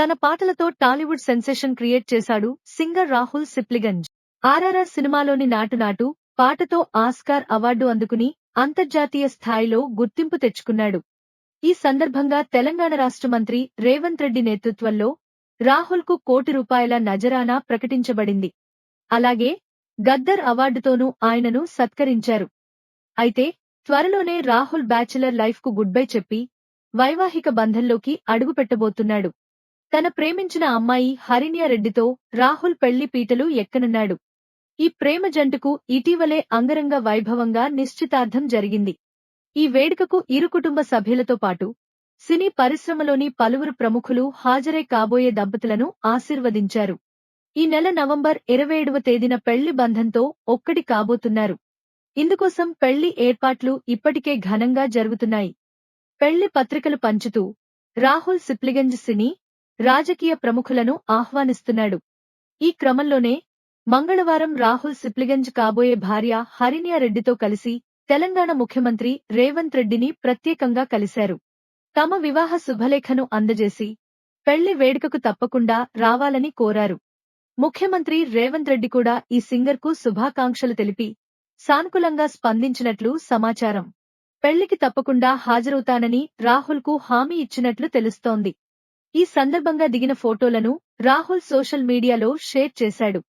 తన పాటలతో Tollywood sensation create చేశాడు సింగర్ రాహుల్ సిప్లిగంజ్. ఆర్ఆర్ఆర్ సినిమాలోని నాటు నాటు పాటతో ఆస్కార్ అవార్డు అందుకుని అంతర్జాతీయ స్థాయిలో గుర్తింపు తెచ్చుకున్నాడు. ఈ సందర్భంగా తెలంగాణ రాష్ట్ర మంత్రి రేవంత్ రెడ్డి నేతృత్వంలో రాహుల్కు కోటి రూపాయల నజరానా ప్రకటించబడింది. అలాగే గద్దర్ అవార్డుతోనూ ఆయనను సత్కరించారు. అయితే త్వరలోనే రాహుల్ బ్యాచిలర్ లైఫ్కు గుడ్ బై చెప్పి వైవాహిక బంధంలోకి అడుగుపెట్టబోతున్నాడు. తన ప్రేమించిన అమ్మాయి హరిణ్య రెడ్డితో రాహుల్ పెళ్ళి పీటలు ఎక్కనున్నాడు. ఈ ప్రేమ జంటకు ఇటీవలే అంగరంగ వైభవంగా నిశ్చితార్థం జరిగింది. ఈ వేడుకకు ఇరు కుటుంబ సభ్యులతో పాటు సినీ పరిశ్రమలోని పలువురు ప్రముఖులు హాజరై కాబోయే దంపతులను ఆశీర్వదించారు. ఈ నెల నవంబర్ ఇరవై ఏడవ తేదీన పెళ్ళి బంధంతో ఒక్కడి కాబోతున్నారు. ఇందుకోసం పెళ్ళి ఏర్పాట్లు ఇప్పటికే ఘనంగా జరుగుతున్నాయి. పెళ్ళి పత్రికలు పంచుతూ రాహుల్ సిప్లిగంజ్ సినీ రాజకీయ ప్రముఖులను ఆహ్వానిస్తున్నాడు. ఈ క్రమంలోనే మంగళవారం రాహుల్ సిప్లిగంజ్ కాబోయే భార్య హరిణ్య రెడ్డితో కలిసి తెలంగాణ ముఖ్యమంత్రి రేవంత్ రెడ్డిని ప్రత్యేకంగా కలిశారు. తమ వివాహ శుభలేఖను అందజేసి పెళ్ళి వేడుకకు తప్పకుండా రావాలని కోరారు. ముఖ్యమంత్రి రేవంత్ రెడ్డి కూడా ఈ సింగర్కు శుభాకాంక్షలు తెలిపి సానుకూలంగా స్పందించినట్లు సమాచారం. పెళ్ళికి తప్పకుండా హాజరవుతానని రాహుల్కు హామీ ఇచ్చినట్లు తెలుస్తోంది. ఈ సందర్భంగా దిగిన ఫోటోలను రాహుల్ సోషల్ మీడియాలో షేర్ చేశాడు.